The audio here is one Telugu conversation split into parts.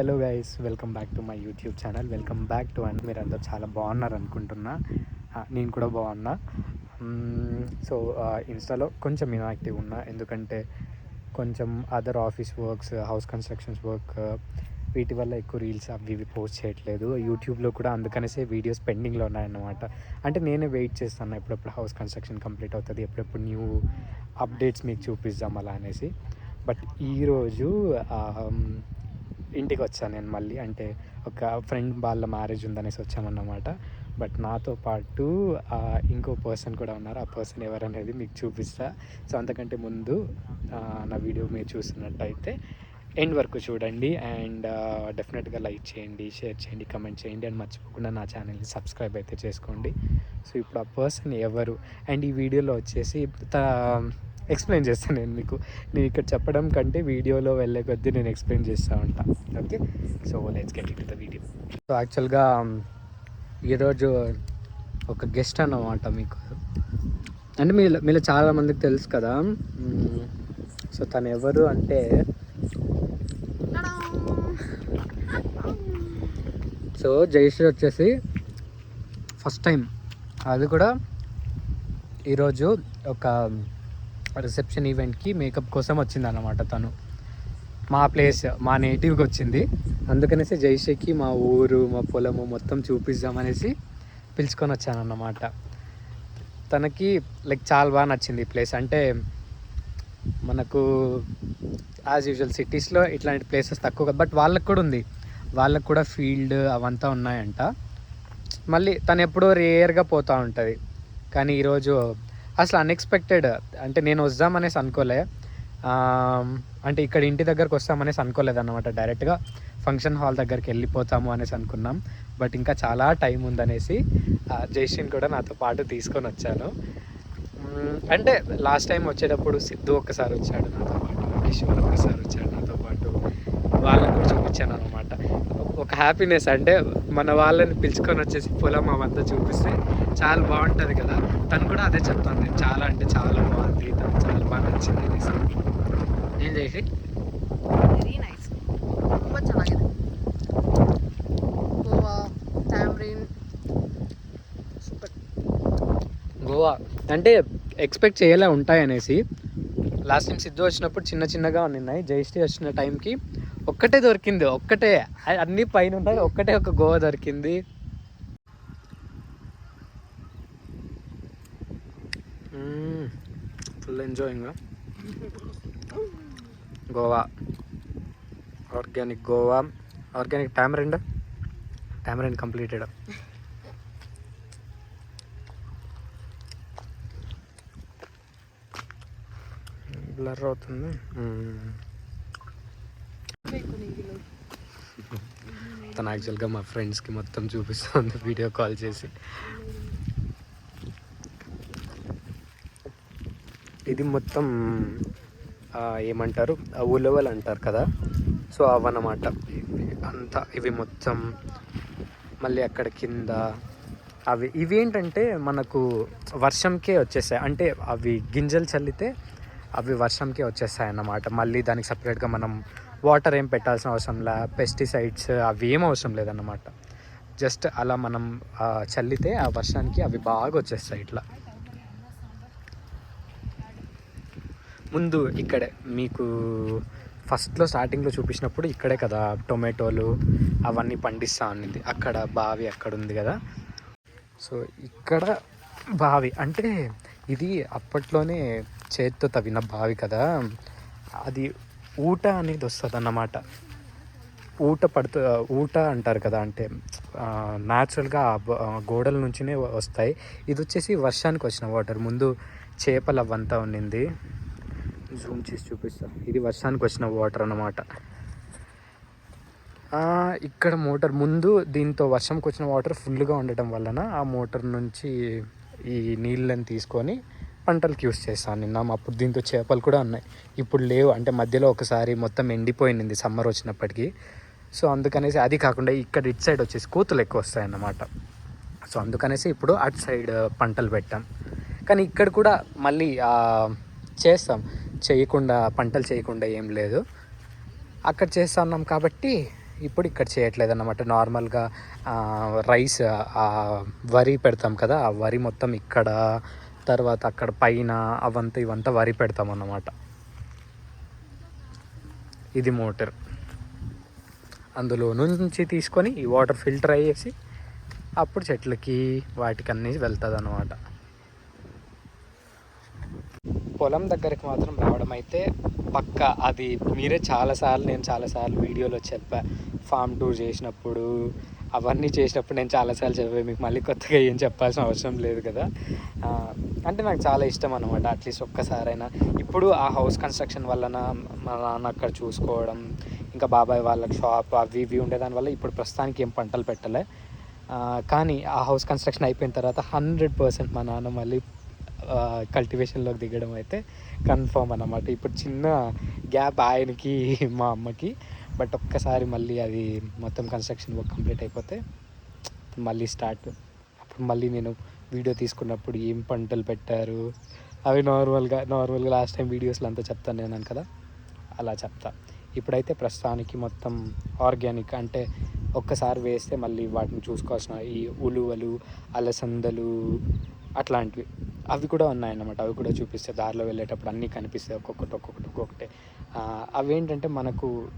Hello guys welcome back to my YouTube channel welcome back to and మీరు అందరూ చాలా బాగున్నారు అనుకుంటున్నా. నేను కూడా బాగున్నా. సో ఇన్స్టాలో కొంచెం ఇన్యాక్టివ్ ఉన్నా. ఎందుకంటే కొంచెం other office works house constructions work వీటి వల్ల ఎక్కువ రీల్స్ అవి ఇవి పోస్ట్ చేయట్లేదు. యూట్యూబ్లో కూడా అందుకనేసే వీడియోస్ పెండింగ్లో ఉన్నాయన్నమాట. అంటే నేనే వెయిట్ చేస్తాను ఎప్పుడెప్పుడు హౌస్ కన్స్ట్రక్షన్ కంప్లీట్ అవుతుంది ఎప్పుడెప్పుడు న్యూ అప్డేట్స్ మీకు చూపిద్దాం అలా అనేసి. బట్ ఈరోజు ఇంటికి వచ్చాను నేను మళ్ళీ? అంటే ఒక ఫ్రెండ్ వాళ్ళ మ్యారేజ్ ఉందనేసి వచ్చామన్నమాట. బట్ నాతో పాటు ఇంకో పర్సన్ కూడా ఉన్నారు. ఆ పర్సన్ ఎవరనేది మీకు చూపిస్తా. సో అంతకంటే ముందు నా వీడియో మీరు చూసినట్టయితే ఎండ్ వరకు చూడండి. అండ్ డెఫినెట్గా లైక్ చేయండి షేర్ చేయండి కమెంట్ చేయండి. అండ్ మర్చిపోకుండా నా ఛానల్ని సబ్స్క్రైబ్ అయితే చేసుకోండి. సో ఇప్పుడు ఆ పర్సన్ ఎవరు? అండ్ ఈ వీడియోలో వచ్చేసి ఎక్స్ప్లెయిన్ చేస్తాను నేను మీకు. నేను ఇక్కడ చెప్పడం కంటే వీడియోలో వెళ్ళే కొద్దీ నేను ఎక్స్ప్లెయిన్ చేస్తూ ఉంటాను okay? So let's get it the video so యాక్చువల్గా ఈరోజు ఒక గెస్ట్ అన్నమాట మీకు. అంటే మీలో మీలో చాలా మందికి తెలుసు కదా. సో తను ఎవరు అంటే సో జయశ్రీ వచ్చేసి ఫస్ట్ టైం అది కూడా ఈరోజు ఒక రిసెప్షన్ ఈవెంట్కి మేకప్ కోసం వచ్చిందన్నమాట తను. మా ప్లేస్ మా నేటివ్కి వచ్చింది. అందుకనేసి జైషేకి మా ఊరు మా పొలము మొత్తం చూపిద్దామనేసి పిలుచుకొని వచ్చానన్నమాట. తనకి లైక్ చాలా బాగా నచ్చింది ఈ ప్లేస్. అంటే మనకు యాజ్ యూజువల్ సిటీస్లో ఇట్లాంటి ప్లేసెస్ తక్కువ బట్ వాళ్ళకు కూడా ఉంది. వాళ్ళకు కూడా ఫీల్డ్ అవంతా ఉన్నాయంట. మళ్ళీ తను ఎప్పుడో రేర్గా పోతూ ఉంటుంది. కానీ ఈరోజు అసలు అన్ఎక్స్పెక్టెడ్ అంటే నేను వద్దామనేసి అనుకోలే. అంటే ఇక్కడ ఇంటి దగ్గరకు వస్తామనేసి అనుకోలేదు అనమాట డైరెక్ట్గా ఫంక్షన్ హాల్ దగ్గరికి వెళ్ళిపోతాము అనేసి అనుకున్నాం. బట్ ఇంకా చాలా టైం ఉందనేసి జైషిన్ కూడా నాతో పాటు తీసుకొని వచ్చాను. అంటే లాస్ట్ టైం వచ్చేటప్పుడు సిద్ధు ఒక్కసారి వచ్చాడు నాతో పాటు కిషోర్ ఒక్కసారి వచ్చాడు నాతో పాటు. వాళ్ళని కూడా చూపించాను అనమాట ఒక హ్యాపీనెస్ అంటే మన వాళ్ళని పిలుచుకొని వచ్చేసి పొలం అవంతా చూపిస్తే చాలా బాగుంటుంది కదా తను కూడా అదే చెప్తాను నేను చాలా అంటే చాలా బాగుంది తను చాలా బాగా నచ్చింది అనేసి ఏం చేసి ವೆರಿ ನೈಸ್ ತುಂಬ ಚೆನ್ನಾಗಿದೆ ಗೋವಾ ಟ್ಯಾಮ್ರಿನ್ ಸೂಪರ್ గోవా అంటే ఎక్స్పెక్ట్ చేయలే ఉంటాయి అనేసి లాస్ట్ టైం సిద్ధు వచ్చినప్పుడు చిన్న చిన్నగా ఉన్నాయి జయశ్రీ వచ్చిన టైంకి ఒక్కటే దొరికింది ఒక్కటే. అన్ని పైన ఉన్నాయి ఒక్కటే ఒక గోవ దొరికింది. Full enjoying guava. Organic guava. Organic tamarind? Tamarind completed? Blur అవుతుంది. తను యాక్చువల్గా మా ఫ్రెండ్స్కి మొత్తం చూపిస్తుంది వీడియో కాల్ చేసి. ఇది మొత్తం ఏమంటారు? ఉలవలు అంటారు కదా? సో అవన్నమాట. అంతా ఇవి మొత్తం మళ్ళీ అక్కడ కింద అవి ఇవి ఏంటంటే మనకు వర్షంకే వచ్చేసాయి. అంటే అవి గింజలు చల్లితే అవి వర్షంకే వచ్చేస్తాయి అన్నమాట మళ్ళీ దానికి సపరేట్గా మనం వాటర్ ఏం పెట్టాల్సిన అవసరం లే పెస్టిసైడ్స్ అవి ఏం అవసరం లేదన్నమాట. జస్ట్ అలా మనం చల్లితే ఆ వర్షానికి అవి బాగా వచ్చేస్తాయి ఇట్లా. ముందు ఇక్కడే మీకు ఫస్ట్లో స్టార్టింగ్లో చూపించినప్పుడు ఇక్కడే కదా టొమాటోలు అవన్నీ పండిస్తా ఉన్నింది అక్కడ బావి అక్కడ ఉంది కదా. సో ఇక్కడ బావి అంటే ఇది అప్పట్లోనే చేతితో తవ్విన బావి కదా. అది ఊట అనేది వస్తుంది అన్నమాట ఊట పడుతూ ఊట అంటారు కదా అంటే న్యాచురల్గా గోడల నుంచినే వస్తాయి. ఇది వచ్చేసి వర్షానికి వచ్చిన వాటర్. ముందు చేపలు అవంతా ఉన్నింది. జూమ్ చేసి చూపిస్తా. ఇది వర్షానికి వచ్చిన వాటర్ అన్నమాట. ఇక్కడ మోటార్ ముందు దీంతో వర్షంకి వచ్చిన వాటర్ ఫుల్గా ఉండటం వలన ఆ మోటార్ నుంచి ఈ నీళ్ళని తీసుకొని పంటలకు యూస్ చేస్తాను. నిన్న అప్పుడు దీంతో చేపలు కూడా ఉన్నాయి. ఇప్పుడు లేవు. అంటే మధ్యలో ఒకసారి మొత్తం ఎండిపోయింది సమ్మర్ వచ్చినప్పటికీ. సో అందుకనేసి అది కాకుండా ఇక్కడ ఇటు సైడ్ వచ్చేసి కూతులు ఎక్కువ వస్తాయన్నమాట. సో అందుకనేసి ఇప్పుడు అటు సైడ్ పంటలు పెట్టాం. కానీ ఇక్కడ కూడా మళ్ళీ చేస్తాం. చేయకుండా పంటలు చేయకుండా ఏం లేదు. అక్కడ చేస్తా ఉన్నాం కాబట్టి ఇప్పుడు ఇక్కడ చేయట్లేదు అన్నమాట నార్మల్గా రైస్ వరి పెడతాం కదా. ఆ వరి మొత్తం ఇక్కడ తర్వాత అక్కడ పైన అవంతా ఇవంతా వరి పెడతాం అన్నమాట ఇది మోటార్. అందులో నుంచి తీసుకొని ఈ వాటర్ ఫిల్టర్ అయ్యేసి అప్పుడు చెట్లకి వాటికి అన్నీ వెళ్తుంది అనమాట పొలం దగ్గరికి మాత్రం రావడం అయితే పక్క. అది మీరే చాలాసార్లు నేను చాలాసార్లు వీడియోలో చెప్పా. ఫామ్ టూర్ చేసినప్పుడు అవన్నీ చేసినప్పుడు నేను చాలాసార్లు చెప్పాను మీకు మళ్ళీ కొత్తగా ఏం చెప్పాల్సిన అవసరం లేదు కదా. అంటే నాకు చాలా ఇష్టం అనమాట అట్లీస్ట్ ఒక్కసారైనా. ఇప్పుడు ఆ హౌస్ కన్స్ట్రక్షన్ వలన మా నాన్న అక్కడ చూసుకోవడం ఇంకా బాబాయ్ వాళ్ళకి షాప్ అవి ఇవి ఉండేదాని వల్ల ఇప్పుడు ప్రస్తుతానికి ఏం పంటలు పెట్టలే. కానీ ఆ హౌస్ కన్స్ట్రక్షన్ అయిపోయిన తర్వాత హండ్రెడ్ పర్సెంట్ మా నాన్న మళ్ళీ కల్టివేషన్లోకి దిగడం అయితే కన్ఫర్మ్ అనమాట ఇప్పుడు చిన్న గ్యాప్ ఆయనకి మా అమ్మకి. బట్ ఒక్కసారి మళ్ళీ అది మొత్తం కన్స్ట్రక్షన్ వర్క్ కంప్లీట్ అయిపోతే మళ్ళీ స్టార్ట్. అప్పుడు మళ్ళీ నేను వీడియో తీసుకున్నప్పుడు ఏం పంటలు పెట్టారు? అవి నార్మల్గా నార్మల్గా లాస్ట్ టైం వీడియోస్లో అంతా చెప్తాను నేను కదా? అలా చెప్తా. ఇప్పుడైతే ప్రస్తుతానికి మొత్తం ఆర్గానిక్ అంటే ఒక్కసారి వేస్తే మళ్ళీ వాటిని చూసుకోవాల్సిన ఈ ఉలువలు అలసందలు అట్లాంటివి. అవి కూడా ఉన్నాయన్నమాట. అవి కూడా చూపిస్తే దారిలో వెళ్ళేటప్పుడు అన్నీ కనిపిస్తాయి ఒక్కొక్కటి ఒక్కొక్కటి ఒక్కొక్కటి. అవి ఏంటంటే మనకు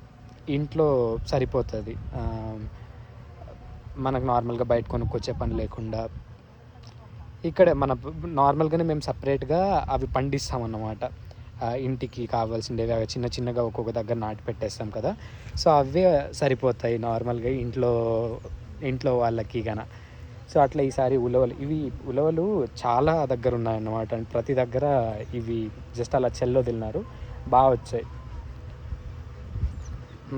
ఇంట్లో సరిపోతుంది. మనకు నార్మల్గా బయట కొనుక్కొచ్చే పని లేకుండా. ఇక్కడ మన నార్మల్గానే మేము సపరేట్గా అవి పండిస్తాం అన్నమాట ఇంటికి కావాల్సిండేవి అవి చిన్న చిన్నగా ఒక్కొక్క దగ్గర నాటి పెట్టేస్తాం కదా. సో అవే సరిపోతాయి నార్మల్గా ఇంట్లో ఇంట్లో వాళ్ళకి కానీ సో అట్లా ఈసారి ఉలవలు ఇవి ఉలవలు చాలా దగ్గర ఉన్నాయన్నమాట. అండ్ ప్రతి దగ్గర ఇవి జస్ట్ అలా చెల్లో తిన్నారు బాగా వచ్చాయి.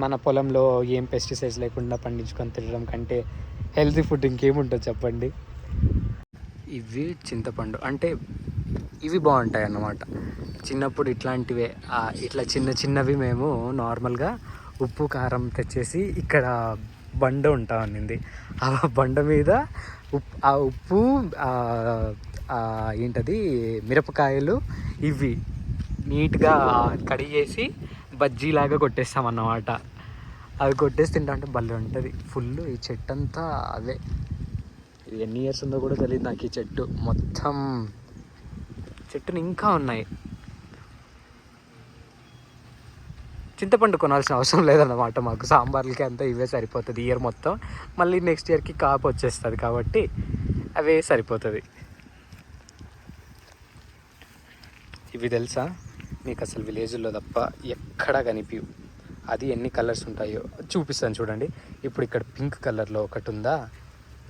మన పొలంలో ఏం పెస్టిసైడ్స్ లేకుండా పండించుకొని తినడం కంటే హెల్తీ ఫుడ్ ఇంకేముంటుంది చెప్పండి? ఇవి చింతపండు. అంటే ఇవి బాగుంటాయి అన్నమాట చిన్నప్పుడు ఇట్లాంటివే ఇట్లా చిన్న చిన్నవి మేము నార్మల్గా ఉప్పు కారం తెచ్చేసి ఇక్కడ బండ ఉంటా ఉన్నింది ఆ బండ మీద ఉప్పు ఆ ఉప్పు ఏంటది మిరపకాయలు ఇవి నీట్గా కడిగేసి బజ్జీలాగా కొట్టేస్తాం అన్నమాట అవి కొట్టేసి తింటా అంటే భలే ఉంటుంది. ఫుల్ ఈ చెట్టు అంతా అదే. ఇది ఎన్ని ఇయర్స్ ఉందో కూడా తెలియదు నాకు ఈ చెట్టు. మొత్తం చెట్టుని ఇంకా ఉన్నాయి. చింతపండు కొనాల్సిన అవసరం లేదన్నమాట మాకు. సాంబార్లకి అంతా ఇవే సరిపోతుంది. ఇయర్ మొత్తం మళ్ళీ నెక్స్ట్ ఇయర్కి కాపు వచ్చేస్తుంది కాబట్టి అవే సరిపోతుంది. ఇవి తెలుసా? మీకు అసలు విలేజ్లో తప్ప ఎక్కడా కనిపించవు అది ఎన్ని కలర్స్ ఉంటాయో చూపిస్తాను చూడండి. ఇప్పుడు ఇక్కడ పింక్ కలర్లో ఒకటి ఉందా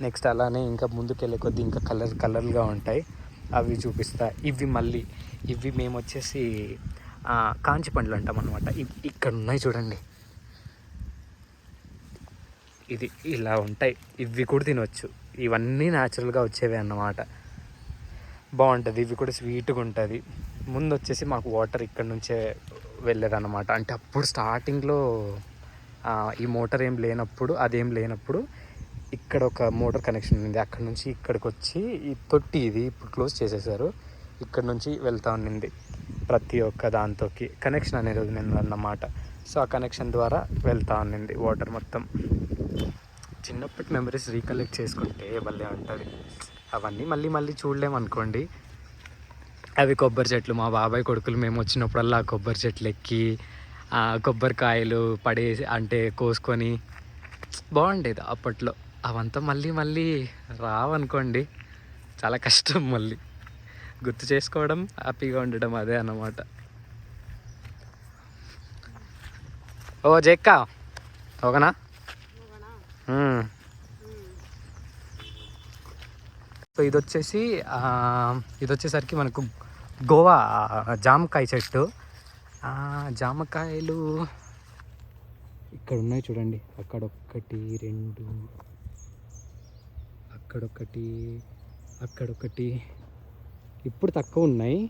నెక్స్ట్ అలానే ఇంకా ముందుకెళ్ళే కొద్దీ ఇంకా కలర్ కలర్గా ఉంటాయి. అవి చూపిస్తా. ఇవి మళ్ళీ. ఇవి మేము వచ్చేసి కాంచి పండ్లు అంటాం అనమాట ఇక్కడ ఉన్నాయి చూడండి. ఇది ఇలా ఉంటాయి. ఇవి కూడా తినవచ్చు ఇవన్నీ న్యాచురల్గా వచ్చేవి అన్నమాట. బాగుంటుంది ఇవి కూడా స్వీట్గా ఉంటుంది. ముందు వచ్చేసి మాకు వాటర్ ఇక్కడ నుంచే వెళ్ళేదన్నమాట. అంటే అప్పుడు స్టార్టింగ్లో ఈ మోటార్ ఏం లేనప్పుడు అదేం లేనప్పుడు ఇక్కడ ఒక మోటార్ కనెక్షన్ ఉంది. అక్కడ నుంచి ఇక్కడికి వచ్చి ఈ తొట్టి ఇది ఇప్పుడు క్లోజ్ చేసేసారు. ఇక్కడ నుంచి వెళ్తా ఉండింది ప్రతి ఒక్క దాంతోకి. కనెక్షన్ అనేది ఉంది అన్నమాట సో ఆ కనెక్షన్ ద్వారా వెళ్తా ఉండింది వాటర్ మొత్తం. చిన్నప్పటి మెమరీస్ రీకలెక్ట్ చేసుకుంటే భలే ఉంటుంది. అవన్నీ మళ్ళీ మళ్ళీ చూడలేమనుకోండి. అవి కొబ్బరి చెట్లు. మా బాబాయ్ కొడుకులు మేము వచ్చినప్పుడల్లా కొబ్బరి చెట్లు ఎక్కి కొబ్బరికాయలు పడేసి అంటే కోసుకొని బాగుండేది అప్పట్లో. అవంతా మళ్ళీ మళ్ళీ రావనుకోండి చాలా కష్టం మళ్ళీ. గుర్తు చేసుకోవడం హ్యాపీగా ఉండడం అదే అన్నమాట. ఓ జెక్క ఓకేనా సో ఇది వచ్చేసి ఇది వచ్చేసరికి మనకు గోవా జామకాయ చెట్టు. జామకాయలు ఇక్కడ ఉన్నాయి చూడండి. అక్కడ ఒక్కటి రెండు. అక్కడొకటి అక్కడొకటి ఇప్పుడు తక్కువ ఉన్నాయి.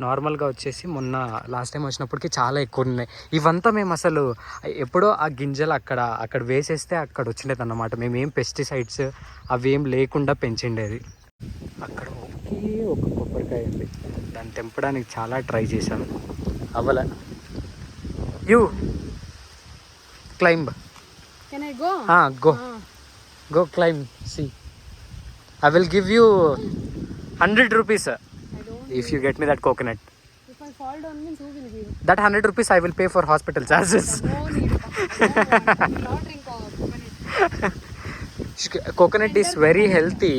నార్మల్గా వచ్చేసి మొన్న లాస్ట్ టైం వచ్చినప్పటికి చాలా ఎక్కువ ఉన్నాయి. ఇవంతా మేము అసలు ఎప్పుడో ఆ గింజలు అక్కడ అక్కడ వేసేస్తే అక్కడ వచ్చిండేది అన్నమాట మేము ఏం పెస్టిసైడ్స్ అవి ఏం లేకుండా పెంచిండేది. అక్కడ ఒకే ఒక కొబ్బరికాయ ఉంది దాన్ని తెంపడానికి చాలా ట్రై చేశాను. అవ్వలే. You. Climb. Go? Go. Climb see. I will give you hundred rupees. If you get me that coconut that hundred rupees I will pay for hospital charges coconut is very healthy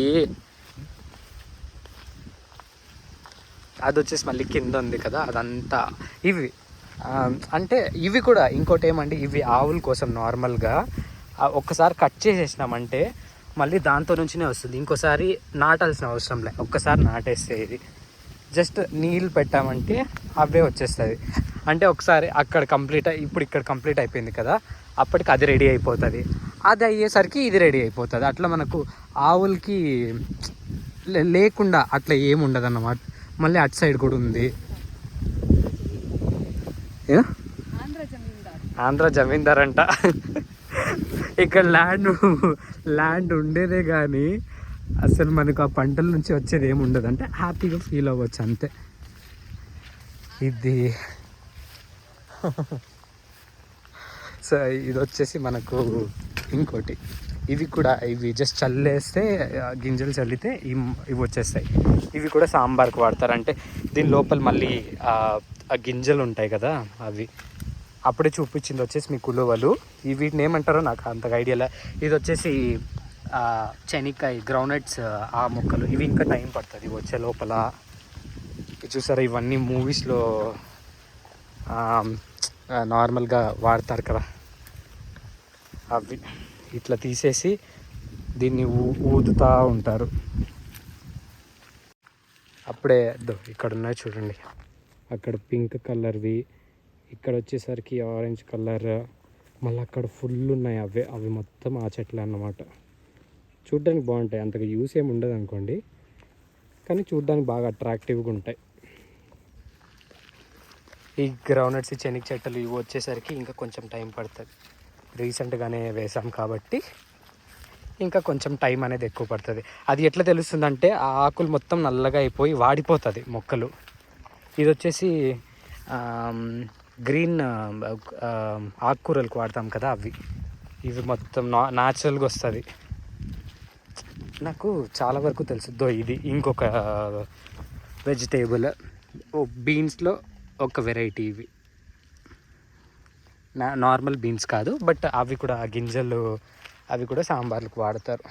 అది వచ్చేసి మళ్ళీ కింద ఉంది కదా అదంతా. ఇవి అంటే ఇవి కూడా ఇంకోటి ఏమండి ఇవి ఆవుల కోసం నార్మల్గా ఒక్కసారి కట్ చేసేసినామంటే మళ్ళీ దాంతో నుంచినే వస్తుంది. ఇంకోసారి నాటాల్సిన అవసరం లే ఒక్కసారి నాటేస్తే ఇది. జస్ట్ నీళ్ళు పెట్టామంటే అవే వచ్చేస్తుంది అంటే ఒకసారి అక్కడ కంప్లీట్ ఇప్పుడు ఇక్కడ కంప్లీట్ అయిపోయింది కదా అప్పటికి అది రెడీ అయిపోతుంది. అది అయ్యేసరికి ఇది రెడీ అయిపోతుంది. అట్లా మనకు ఆవులకి లే- లేకుండా అట్లా ఏముండదు అన్నమాట మళ్ళీ అటు సైడ్ కూడా ఉంది. ఏ? ఆంధ్ర ఆంధ్ర జమీందార్ అంట. ఇక్కడ ల్యాండ్ ల్యాండ్ ఉండేదే కానీ అసలు మనకు ఆ పంటల నుంచి వచ్చేది ఏమి ఉండదు. అంటే హ్యాపీగా ఫీల్ అవ్వచ్చు అంతే. ఇది. సో ఇది వచ్చేసి మనకు ఇంకోటి. ఇవి కూడా ఇవి జస్ట్ చల్లేస్తే గింజలు చల్లితే ఇమ్- ఇవి వచ్చేస్తాయి. ఇవి కూడా సాంబార్కి వాడతారు అంటే దీని లోపల మళ్ళీ ఆ గింజలు ఉంటాయి కదా అవి. అప్పుడే చూపించింది వచ్చేసి మీ కులువలు. ఈ వీటిని ఏమంటారో నాకు అంతగా ఐడియాలే ఇది వచ్చేసి ఆ, శనక్కాయ గ్రౌండ్నట్స్ ఆ మొక్కలు. ఇవి ఇంకా టైం పడుతుంది వచ్చే లోపల. చూసారా ఇవన్నీ మూవీస్లో నార్మల్గా వాడతారు కదా. అవి. ఇట్లా తీసేసి దీన్ని ఊ ఊదుతూ ఉంటారు. అప్పుడే ఇక్కడ ఉన్నాయి చూడండి. అక్కడ పింక్ కలర్వి ఇక్కడ వచ్చేసరికి ఆరెంజ్ కలర్ మళ్ళీ అక్కడ ఫుల్ ఉన్నాయి అవే అవి మొత్తం ఆ చెట్లే అన్నమాట. చూడ్డానికి బాగుంటాయి అంతగా యూస్ ఏమి ఉండదు అనుకోండి. కానీ చూడడానికి బాగా అట్రాక్టివ్గా ఉంటాయి. ఈ గ్రౌండ్నట్స్ చెనిక్ చెట్టలు ఇవి వచ్చేసరికి ఇంకా కొంచెం టైం పడుతుంది రీసెంట్గానే వేసాం కాబట్టి ఇంకా కొంచెం టైం అనేది ఎక్కువ పడుతుంది. అది ఎట్లా తెలుస్తుందంటే ఆ ఆకులు మొత్తం నల్లగా అయిపోయి వాడిపోతుంది మొక్కలు. ఇది వచ్చేసి గ్రీన్ ఆకుకూరలకు వాడతాం కదా అవి. ఇవి మొత్తం నా న్యాచురల్గా వస్తుంది. నాకు చాలా వరకు తెలుస్తుందో ఇది ఇంకొక వెజిటేబుల్. బీన్స్లో ఒక వెరైటీ ఇవి. నార్మల్ బీన్స్ కాదు బట్ అవి కూడా గింజలు అవి కూడా సాంబార్లకు వాడతారు.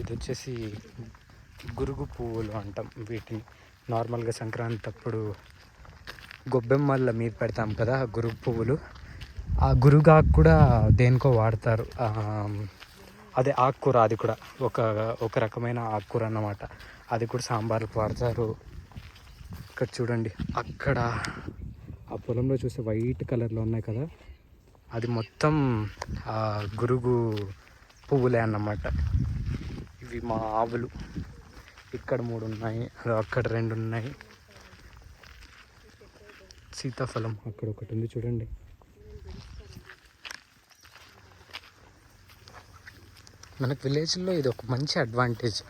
ఇది వచ్చేసి గురుగు పువ్వులు అంటాం. వీటిని నార్మల్గా సంక్రాంతి అప్పుడు గొబ్బెమ్మల మీద పెడతాం కదా గురుగు పువ్వులు. ఆ గురుగాకు కూడా దేనికో వాడతారు. అదే ఆకుకూర అది కూడా. ఒక ఒక రకమైన ఆకుకూర అన్నమాట. అది కూడా సాంబార్కి వాడతారు ఇక్కడ చూడండి అక్కడ ఆ పొలంలో చూస్తే వైట్ కలర్లో ఉన్నాయి కదా. అది మొత్తం ఆ గురుగు పువ్వులే అన్నమాట. ఇవి మా ఆవులు. ఇక్కడ మూడు ఉన్నాయి అక్కడ రెండు ఉన్నాయి. సీతాఫలం. అక్కడ ఒకటి ఉంది చూడండి. మనకు విలేజ్లో ఇది ఒక మంచి అడ్వాంటేజ్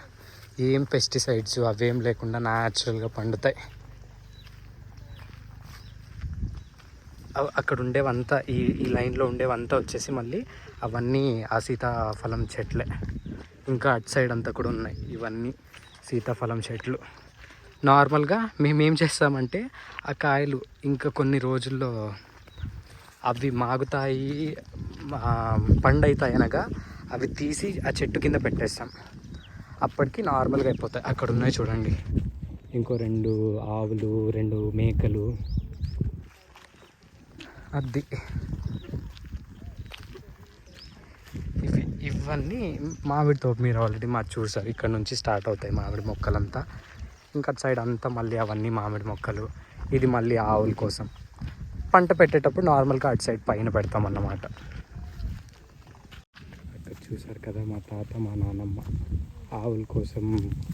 ఏం పెస్టిసైడ్స్ అవేం లేకుండా న్యాచురల్గా పండుతాయి. అక్కడ ఉండేవంతా ఈ ఈ లైన్లో ఉండేవంతా వచ్చేసి మళ్ళీ అవన్నీ ఆ సీతాఫలం చెట్లే. ఇంకా అటు సైడ్ అంతా కూడా ఉన్నాయి ఇవన్నీ సీతాఫలం చెట్లు. నార్మల్గా మేమేం చేస్తామంటే ఆ కాయలు ఇంకా కొన్ని రోజుల్లో అవి మాగుతాయి పండు అవుతాయి అనగా అవి తీసి ఆ చెట్టు కింద పెట్టేస్తాం. అప్పటికి నార్మల్గా అయిపోతాయి. అక్కడ ఉన్నాయి చూడండి. ఇంకో రెండు ఆవులు రెండు మేకలు. అది. ఇవి ఇవన్నీ మామిడి తోపు మీరు ఆల్రెడీ మా చూసారు. ఇక్కడ నుంచి స్టార్ట్ అవుతాయి మామిడి మొక్కలంతా. ఇంకా అటు సైడ్ అంతా మళ్ళీ అవన్నీ మామిడి మొక్కలు. ఇది మళ్ళీ ఆవుల కోసం. పంట పెట్టేటప్పుడు నార్మల్గా అటు సైడ్ పైన పెడతాం అన్నమాట. అక్కడ చూసారు కదా మా తాత మా నాన్నమ్మ ఆవుల కోసం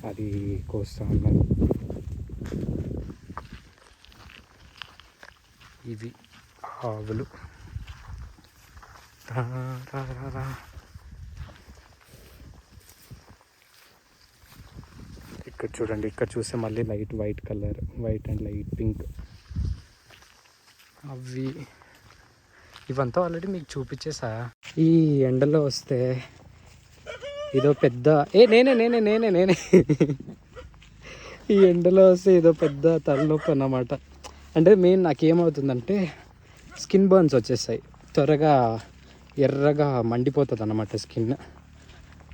అది కోస్తా ఉన్నారు. ఇది ఆవులు. ఇక్కడ చూడండి ఇక్కడ చూస్తే మళ్ళీ light white colour white and light pink. అవి ఇవంతా ఆల్రెడీ మీకు చూపించేసా. ఈ ఎండలో వస్తే ఇదో పెద్ద ఏ నేనే నేనే నేనే నేనే. ఈ ఎండలో వస్తే ఇదో పెద్ద తలనొప్పి అన్నమాట. అంటే మెయిన్ నాకేమవుతుందంటే స్కిన్ బర్న్స్ వచ్చేస్తాయి. త్వరగా ఎర్రగా మండిపోతుంది అన్నమాట స్కిన్.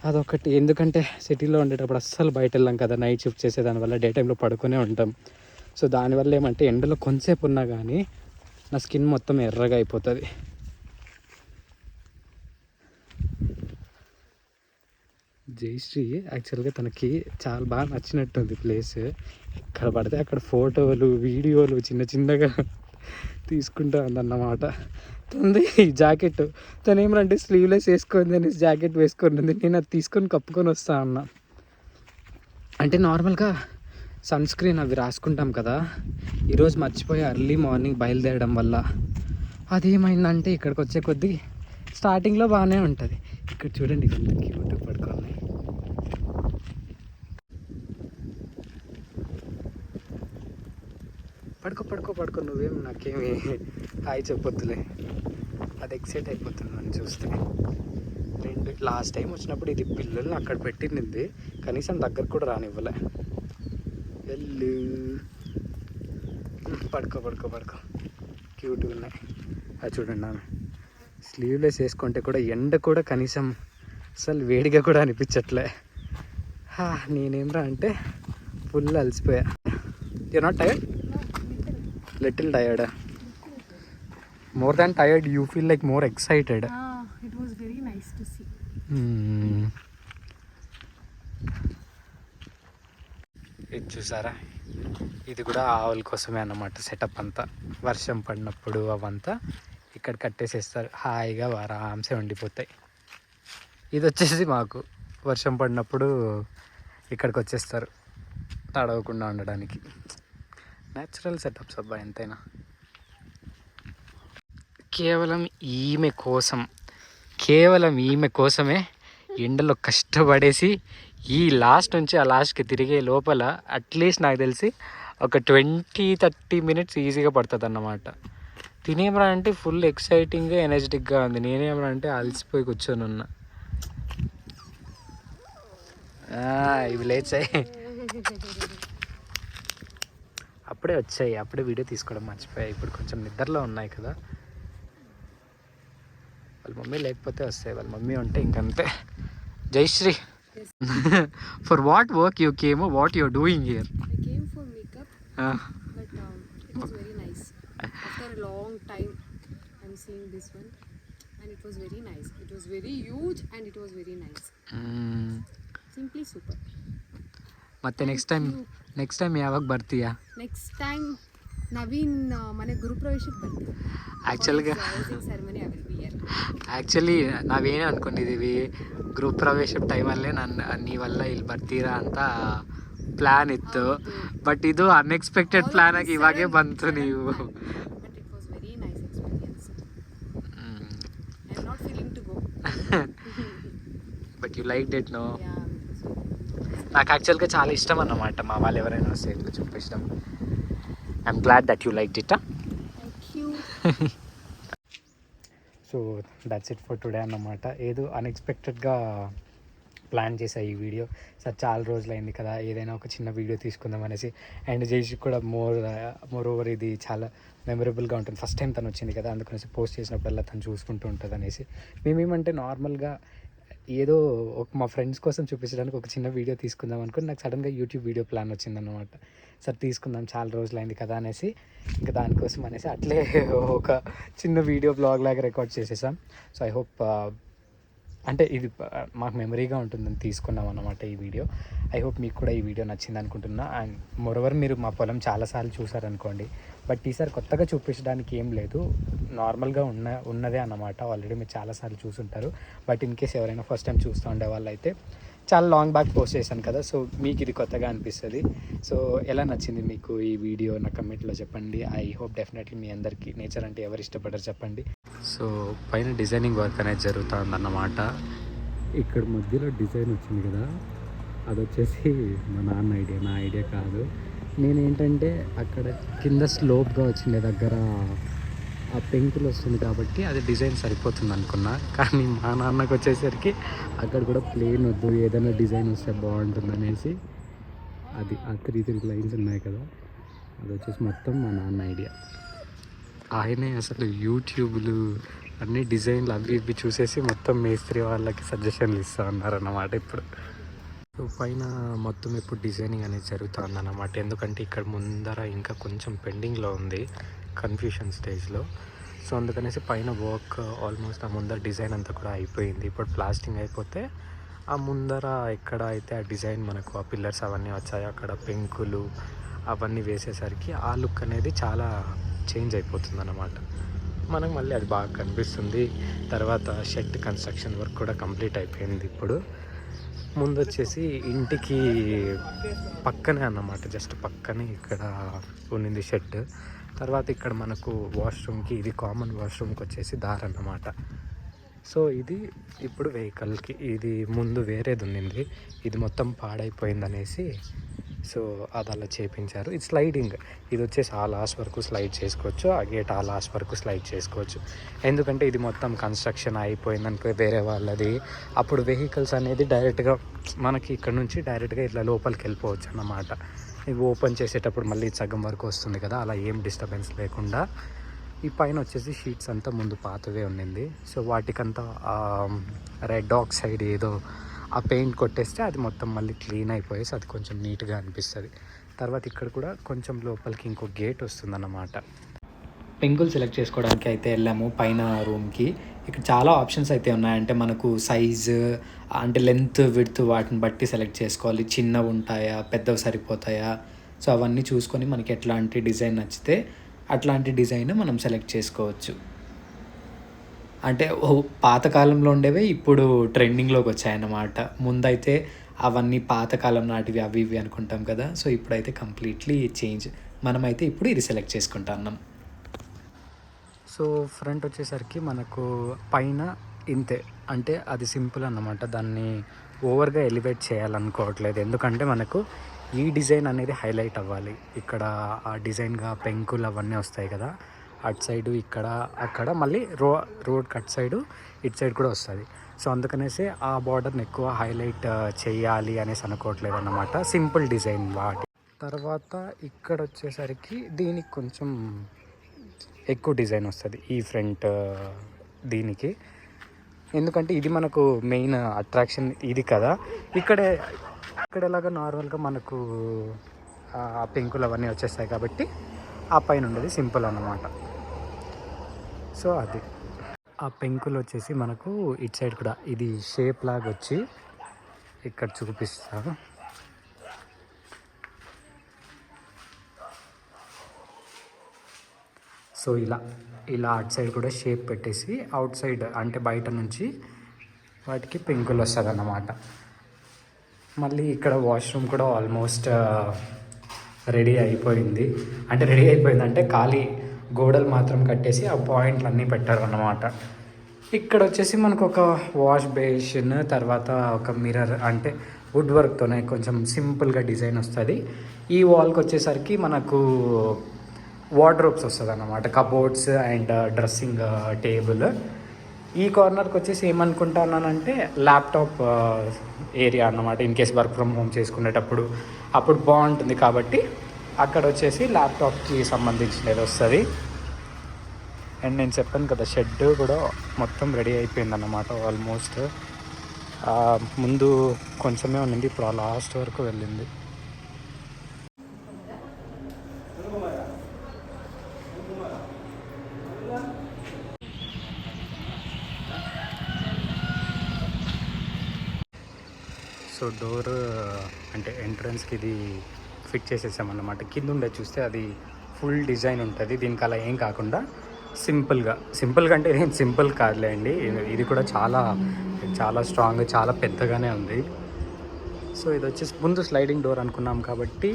అదొకటి. ఎందుకంటే సిటీలో ఉండేటప్పుడు అస్సలు బయట వెళ్ళాం కదా నైట్ షిఫ్ట్ చేసే దానివల్ల డే టైంలో పడుకునే ఉంటాం. సో దానివల్ల ఏమంటే ఎండలో కొంతసేపు ఉన్నా కానీ నా స్కిన్ మొత్తం ఎర్రగా అయిపోతుంది. జయశ్రీ యాక్చువల్గా తనకి చాలా బాగా నచ్చినట్టుంది ప్లేస్. ఎక్కడ పడితే అక్కడ ఫోటోలు వీడియోలు చిన్న చిన్నగా తీసుకుంటా ఉందన్నమాట. తనది జాకెట్. తను ఏమంటే స్లీవ్లెస్ వేసుకుంది అనేసి జాకెట్ వేసుకొని ఉంది. నేను అది తీసుకొని కప్పుకొని వస్తా అన్న. అంటే నార్మల్గా సన్ స్క్రీన్ అవి రాసుకుంటాం కదా. ఈరోజు మర్చిపోయి ఎర్లీ మార్నింగ్ బయలుదేరడం వల్ల అదేమైందంటే ఇక్కడికి వచ్చే కొద్దీ స్టార్టింగ్లో బాగానే ఉంటుంది. ఇక్కడ చూడండి ఎంత క్యూట్ పడుకో పడుకో పడుకో. నువ్వేం నాకేమి హాయ్ చెప్పొద్దులే. అది ఎక్సైట్ అయిపోతుంది నన్ను చూస్తే. రెండు లాస్ట్ టైం వచ్చినప్పుడు ఇది పిల్లల్ని అక్కడ పెట్టింది. కనీసం దగ్గర కూడా రానివ్వలే. వెళ్ళు పడుకో పడుకో పడుకో. క్యూట్గా ఉన్నాయి. అది చూడండి ఆమె స్లీవ్లెస్ వేసుకుంటే కూడా ఎండ కూడా కనీసం అసలు వేడిగా కూడా అనిపించట్లే. నేనేం రా అంటే full అలసిపోయా. You not tired little tired more than tired you feel like more excited ఇది చూసారా? ఇది కూడా ఆవుల కోసమే అన్నమాట సెటప్ అంతా. వర్షం పడినప్పుడు అవంతా ఇక్కడ కట్టేసేస్తారు. హాయిగా ఆరామ్సే ఉండిపోతాయి. ఇది వచ్చేసి మాకు. వర్షం పడినప్పుడు ఇక్కడికి వచ్చేస్తారు. తడవకుండా ఉండడానికి. న్యాచురల్ సెటప్స్ అబ్బా ఎంతైనా. కేవలం ఈమె కోసం కేవలం ఈమె కోసమే ఎండలో కష్టపడేసి ఈ లాస్ట్ నుంచి ఆ లాస్ట్కి తిరిగే లోపల అట్లీస్ట్ నాకు తెలిసి ఒక ట్వంటీ థర్టీ మినిట్స్ ఈజీగా పడుతుంది అన్నమాట తినేమరా అంటే ఫుల్ ఎక్సైటింగ్గా ఎనర్జెటిక్గా ఉంది. నేనేమరా అంటే అలసిపోయి కూర్చొని ఉన్నా. ఇవి లేచాయి. అప్పుడే వచ్చాయి అప్పుడే వీడియో తీసుకోవడం మర్చిపోయాయి ఇప్పుడు కొంచెం నిద్రలో ఉన్నాయి కదా వాళ్ళ మమ్మీ లేకపోతే వస్తాయి వాళ్ళ మమ్మీ ఉంటే ఇంకంతే Jaishree for what work you came what you're doing here I came for makeup, but um, it was very nice. After a long time, I'm seeing this one, and it was very nice. It was very huge, and it was very nice. Simply super. ಮತ್ತೆ ನೆಕ್ಸ್ಟ್ ಟೈಮ್ ನೆಕ್ಸ್ಟ್ ಟೈಮ್ ಯಾವಾಗ ಬರ್ತೀಯಾ? ನೆಕ್ಸ್ಟ್ ಟೈಮ್ ನವೀನ್ ಮನೆ ಗುರುಪ್ರವೇಶಕ್ಕೆ ಬರ್ತೀವಿ ಆ್ಯಕ್ಚುಲ್ಗೆ ಸೆರೆಮನಿ ಆ್ಯಕ್ಚುಲಿ ನಾವೇನೇ ಅಂದ್ಕೊಂಡಿದ್ದೀವಿ ಗ್ರೂಪ್ ಪ್ರವೇಶ ಟೈಮಲ್ಲೇ ನಾನು ನೀವೆಲ್ಲ ಇಲ್ಲಿ ಬರ್ತೀರಾ ಅಂತ ಪ್ಲ್ಯಾನ್ ಇತ್ತು. ಬಟ್ ಇದು ಅನ್ಎಕ್ಸ್ಪೆಕ್ಟೆಡ್ ಪ್ಲ್ಯಾನ್ ಆಗಿ ಇವಾಗೇ ಬಂತು ನೀವು. But you like that nice నాకు యాక్చువల్గా చాలా ఇష్టం అన్నమాట. మా వాళ్ళు ఎవరైనా వస్తే ఇట్లా చూపించడం I'm glad that you like it so that's it for today అన్నమాట. ఏదో అన్ఎక్స్పెక్టెడ్గా ప్లాన్ చేసా ఈ వీడియో సార్ చాలా రోజులైంది కదా ఏదైనా ఒక చిన్న వీడియో తీసుకుందాం అనేసి. అండ్ జేసి కూడా మోర్ మోర్ ఓవర్ ఇది చాలా మెమరబుల్గా ఉంటుంది. ఫస్ట్ టైం తను వచ్చింది కదా అందుకనేసి పోస్ట్ చేసినప్పుడల్లా తను చూసుకుంటూ ఉంటుంది అనేసి మేమేమంటే నార్మల్గా ఏదో ఒక మా ఫ్రెండ్స్ కోసం చూపించడానికి ఒక చిన్న వీడియో తీసుకుందాం అనుకుని నాకు సడన్గా యూట్యూబ్ వీడియో ప్లాన్ వచ్చిందనమాట సరే తీసుకుందాం చాలా రోజులైంది కదా అనేసి ఇంకా దానికోసం అనేసి అట్లే ఒక చిన్న వీడియో బ్లాగ్ లాగా రికార్డ్ చేసేసాం. సో ఐ హోప్ అంటే ఇది మాకు మెమరీగా ఉంటుందని తీసుకున్నాం అన్నమాట ఈ వీడియో. ఐ హోప్ మీకు కూడా ఈ వీడియో నచ్చింది అనుకుంటున్నా అండ్ మోరవర్ మీరు మా పొలం చాలాసార్లు చూసారనుకోండి బట్ ఈసారి కొత్తగా చూపించడానికి ఏం లేదు. నార్మల్గా ఉన్న ఉన్నదే అన్నమాట. ఆల్రెడీ మీరు చాలాసార్లు చూసుంటారు. బట్ ఇన్ కేస్ ఎవరైనా ఫస్ట్ టైం చూస్తూ ఉండే వాళ్ళు అయితే చాలా లాంగ్ బ్యాక్ పోస్ట్ చేశాను కదా సో మీకు ఇది కొత్తగా అనిపిస్తుంది. సో ఎలా నచ్చింది మీకు ఈ వీడియో? నా కమెంట్లో చెప్పండి. ఐ హోప్ డెఫినెట్లీ మీ అందరికీ నేచర్ అంటే ఎవరు ఇష్టపడరు చెప్పండి. సో పైన డిజైనింగ్ వర్క్ అనేది జరుగుతుంది అన్నమాట ఇక్కడ మధ్యలో డిజైన్ వచ్చింది కదా అది వచ్చేసి మా నాన్న ఐడియా నా ఐడియా కాదు. నేనేంటంటే అక్కడ కింద స్లోప్గా వచ్చిండే దగ్గర ఆ పెంకులు వస్తుంది కాబట్టి అది డిజైన్ సరిపోతుంది అనుకున్నా. కానీ మా నాన్నకు వచ్చేసరికి అక్కడ కూడా ప్లేన్ వద్దు ఏదైనా డిజైన్ వస్తే బాగుంటుంది అనేసి అది ఆ త్రీ త్రీ లైన్స్ ఉన్నాయి కదా అది వచ్చేసి మొత్తం మా నాన్న ఐడియా ఆయనే అసలు యూట్యూబ్లు అన్ని డిజైన్లు అవి ఇవి చూసేసి మొత్తం మేస్త్రి వాళ్ళకి సజెషన్లు ఇస్తా ఉన్నారన్నమాట ఇప్పుడు. సో పైన మొత్తం ఇప్పుడు డిజైనింగ్ అనేది జరుగుతుంది అన్నమాట ఎందుకంటే ఇక్కడ ముందర ఇంకా కొంచెం పెండింగ్లో ఉంది. కన్ఫ్యూషన్ స్టేజ్లో సో అందుకనేసి పైన వర్క్ ఆల్మోస్ట్ ఆ ముందర డిజైన్ అంతా కూడా అయిపోయింది. ఇప్పుడు ప్లాస్టింగ్ అయిపోతే ఆ ముందర ఎక్కడ అయితే ఆ డిజైన్ మనకు ఆ పిల్లర్స్ అవన్నీ వచ్చాయో అక్కడ పెంకులు అవన్నీ వేసేసరికి ఆ లుక్ అనేది చాలా చేంజ్ అయిపోతుంది అన్నమాట మనకు మళ్ళీ అది బాగా కనిపిస్తుంది. తర్వాత షెడ్ కన్స్ట్రక్షన్ వర్క్ కూడా కంప్లీట్ అయిపోయింది ఇప్పుడు. ముందు వచ్చేసి ఇంటికి పక్కనే అన్నమాట. జస్ట్ పక్కనే ఇక్కడ ఉన్నింది షెడ్ తర్వాత ఇక్కడ మనకు వాష్రూమ్కి ఇది కామన్ వాష్రూమ్కి వచ్చేసి దారి అన్నమాట. సో ఇది ఇప్పుడు వెహికల్కి ఇది ముందు వేరేది ఉండింది ఇది మొత్తం పాడైపోయిందనేసి సో అది అలా చేపించారు. ఇది స్లైడింగ్ ఇది వచ్చేసి ఆ లాస్ట్ వరకు స్లైడ్ చేసుకోవచ్చు. ఆ గేట్ ఆ లాస్ట్ వరకు స్లైడ్ చేసుకోవచ్చు. ఎందుకంటే ఇది మొత్తం కన్స్ట్రక్షన్ అయిపోయిందనుకో వేరే వాళ్ళది. అప్పుడు వెహికల్స్ అనేది డైరెక్ట్గా మనకి ఇక్కడ నుంచి డైరెక్ట్గా ఇట్లా లోపలికి వెళ్ళిపోవచ్చు అన్నమాట. ఇవి ఓపెన్ చేసేటప్పుడు మళ్ళీ సగం వరకు వస్తుంది కదా అలా ఏం డిస్టర్బెన్స్ లేకుండా. ఈ పైన వచ్చేసి షీట్స్ అంతా ముందు పాతవే ఉన్నింది. సో వాటికంతా రెడ్ ఆక్సైడ్ ఏదో ఆ పెయింట్ కొట్టేస్తే అది మొత్తం మళ్ళీ క్లీన్ అయిపోయేసి అది కొంచెం నీట్గా అనిపిస్తుంది. తర్వాత ఇక్కడ కూడా కొంచెం లోపలికి ఇంకో గేట్ వస్తుందన్నమాట. పెంకులు సెలెక్ట్ చేసుకోవడానికి అయితే వెళ్ళాము పైన రూమ్కి ఇక్కడ చాలా ఆప్షన్స్ అయితే ఉన్నాయి అంటే మనకు సైజు అంటే లెంత్ విడ్త్ వాటిని బట్టి సెలెక్ట్ చేసుకోవాలి. చిన్నవి ఉంటాయా పెద్దవి సరిపోతాయా? సో అవన్నీ చూసుకొని మనకి ఎట్లాంటి డిజైన్ నచ్చితే అట్లాంటి డిజైన్ మనం సెలెక్ట్ చేసుకోవచ్చు. అంటే ఓ పాతకాలంలో ఉండేవి ఇప్పుడు ట్రెండింగ్లోకి వచ్చాయన్నమాట. ముందైతే అవన్నీ పాతకాలం నాటివి అవి ఇవి అనుకుంటాం కదా. సో ఇప్పుడైతే కంప్లీట్లీ చేంజ్ మనమైతే ఇప్పుడు ఇది సెలెక్ట్ చేసుకుంటున్నాం సో ఫ్రంట్ వచ్చేసరికి మనకు పైన ఇంతే. అంటే అది సింపుల్ అన్నమాట. దాన్ని ఓవర్గా ఎలివేట్ చేయాలనుకోవట్లేదు. ఎందుకంటే మనకు ఈ డిజైన్ అనేది హైలైట్ అవ్వాలి. ఇక్కడ ఆ డిజైన్గా పెంకులు అవన్నీ వస్తాయి కదా. అటు సైడు ఇక్కడ అక్కడ. మళ్ళీ రో రోడ్ అటు సైడు ఇటు సైడ్ కూడా వస్తుంది. సో అందుకనేసి ఆ బార్డర్ని ఎక్కువ హైలైట్ చేయాలి అనేసి అనుకోవట్లేదు అన్నమాట. సింపుల్ డిజైన్ వాటి. తర్వాత ఇక్కడ వచ్చేసరికి దీనికి కొంచెం ఎక్కువ డిజైన్ వస్తుంది ఈ ఫ్రంట్ దీనికి. ఎందుకంటే ఇది మనకు మెయిన్ అట్రాక్షన్ ఇది కదా. ఇక్కడే ఇక్కడ ఎలాగ నార్మల్గా మనకు ఆ పెంకులు అవన్నీ వచ్చేస్తాయి కాబట్టి ఆ పైన ఉండేది సింపుల్ అన్నమాట. సో అది. ఆ పెంకులు వచ్చేసి మనకు ఇటు సైడ్ కూడా ఇది షేప్ లాగా వచ్చి ఇక్కడ చూపిస్తాను. సో ఇలా ఇలా అటు సైడ్ కూడా షేప్ పెట్టేసి అవుట్ సైడ్ అంటే బయట నుంచి వాటికి పెంకులు వస్తుంది అన్నమాట మళ్ళీ ఇక్కడ వాష్రూమ్ కూడా ఆల్మోస్ట్ రెడీ అయిపోయింది. అంటే రెడీ అయిపోయింది అంటే ఖాళీ గోడలు మాత్రం కట్టేసి ఆ పాయింట్లు అన్నీ పెట్టారు అన్నమాట ఇక్కడ వచ్చేసి మనకు ఒక వాష్ బేసిన్ తర్వాత ఒక మిర్రర్ అంటే వుడ్ వర్క్తోనే కొంచెం సింపుల్గా డిజైన్ వస్తుంది. ఈ వాల్కి వచ్చేసరికి మనకు వార్డ్రోబ్స్ వస్తుంది uh, uh, uh, అన్నమాట కబోర్డ్స్ అండ్ డ్రెస్సింగ్ టేబుల్ ఈ కార్నర్కి వచ్చేసి ఏమనుకుంటున్నానంటే ల్యాప్టాప్ ఏరియా అన్నమాట. In case work from home చేసుకునేటప్పుడు. అప్పుడు బాగుంటుంది కాబట్టి అక్కడ వచ్చేసి ల్యాప్టాప్కి సంబంధించినది వస్తుంది. అండ్ నేను చెప్పాను కదా షెడ్ కూడా మొత్తం రెడీ అయిపోయింది అనమాట ఆల్మోస్ట్ ముందు కొంచెమే ఉండింది ఇప్పుడు ఆ లాస్ట్ వరకు వెళ్ళింది. సో డోర్ అంటే ఎంట్రన్స్కి ఇది ఫిట్ చేసేసామన్నమాట. కింద ఉండే చూస్తే అది ఫుల్ డిజైన్ ఉంటుంది. దీనికి అలా ఏం కాకుండా సింపుల్గా సింపుల్గా అంటే ఏం సింపుల్ కాదులే అండి. ఇది కూడా చాలా చాలా స్ట్రాంగ్ చాలా పెద్దగానే ఉంది. సో ఇది వచ్చేసి ముందు స్లైడింగ్ డోర్ అనుకున్నాం కాబట్టి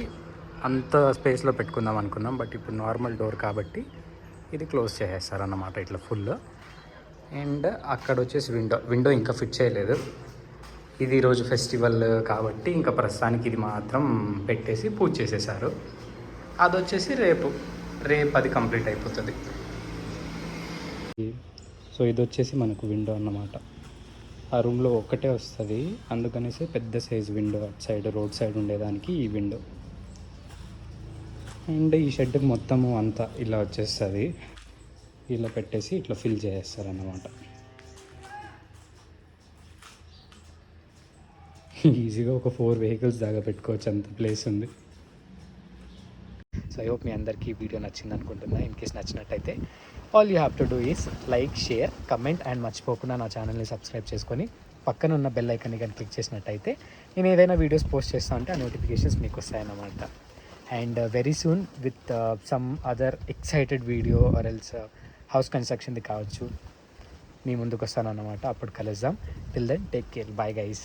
అంత స్పేస్లో పెట్టుకుందాం అనుకున్నాం. బట్ ఇప్పుడు నార్మల్ డోర్ కాబట్టి ఇది క్లోజ్ చేసేస్తారన్నమాట ఇట్లా ఫుల్. అండ్ అక్కడ వచ్చేసి విండో విండో ఇంకా ఫిట్ చేయలేదు. ఇది రోజు ఫెస్టివల్ కాబట్టి ఇంకా ప్రస్తుతానికి ఇది మాత్రం పెట్టేసి పూజ చేసేసారు అది వచ్చేసి రేపు రేపు అది కంప్లీట్ అయిపోతుంది. సో ఇది వచ్చేసి మనకు విండో అన్నమాట. ఆ రూమ్లో ఒక్కటే వస్తుంది. అందుకనేసి పెద్ద సైజ్ విండో అటు సైడ్ రోడ్ సైడ్ ఉండేదానికి ఈ విండో. అండ్ ఈ షెడ్కి మొత్తము అంతా ఇలా వచ్చేస్తుంది. ఇలా పెట్టేసి ఇట్లా ఫిల్ చేసేస్తారు ఈజీగా ఒక ఫోర్ వెహికల్స్ దాకా పెట్టుకోవచ్చు అంత ప్లేస్ ఉంది. సో ఐ హోప్ మీ అందరికీ ఈ వీడియో నచ్చింది అనుకుంటున్నా. ఇన్ కేస్ నచ్చినట్టయితే all you have to do is like share comment and మర్చిపోకుండా నా ఛానల్ని సబ్స్క్రైబ్ చేసుకొని పక్కన ఉన్న బెల్ ఐకన్ని కానీ క్లిక్ చేసినట్టయితే నేను ఏదైనా వీడియోస్ పోస్ట్ చేస్తా ఉంటే ఆ నోటిఫికేషన్స్ మీకు వస్తాయన్నమాట. And very soon with some other excited video or else house కన్స్ట్రక్షన్ది కావచ్చు. మీ ముందుకు వస్తాను అన్నమాట అప్పుడు కలుద్దాం. Till then take care bye guys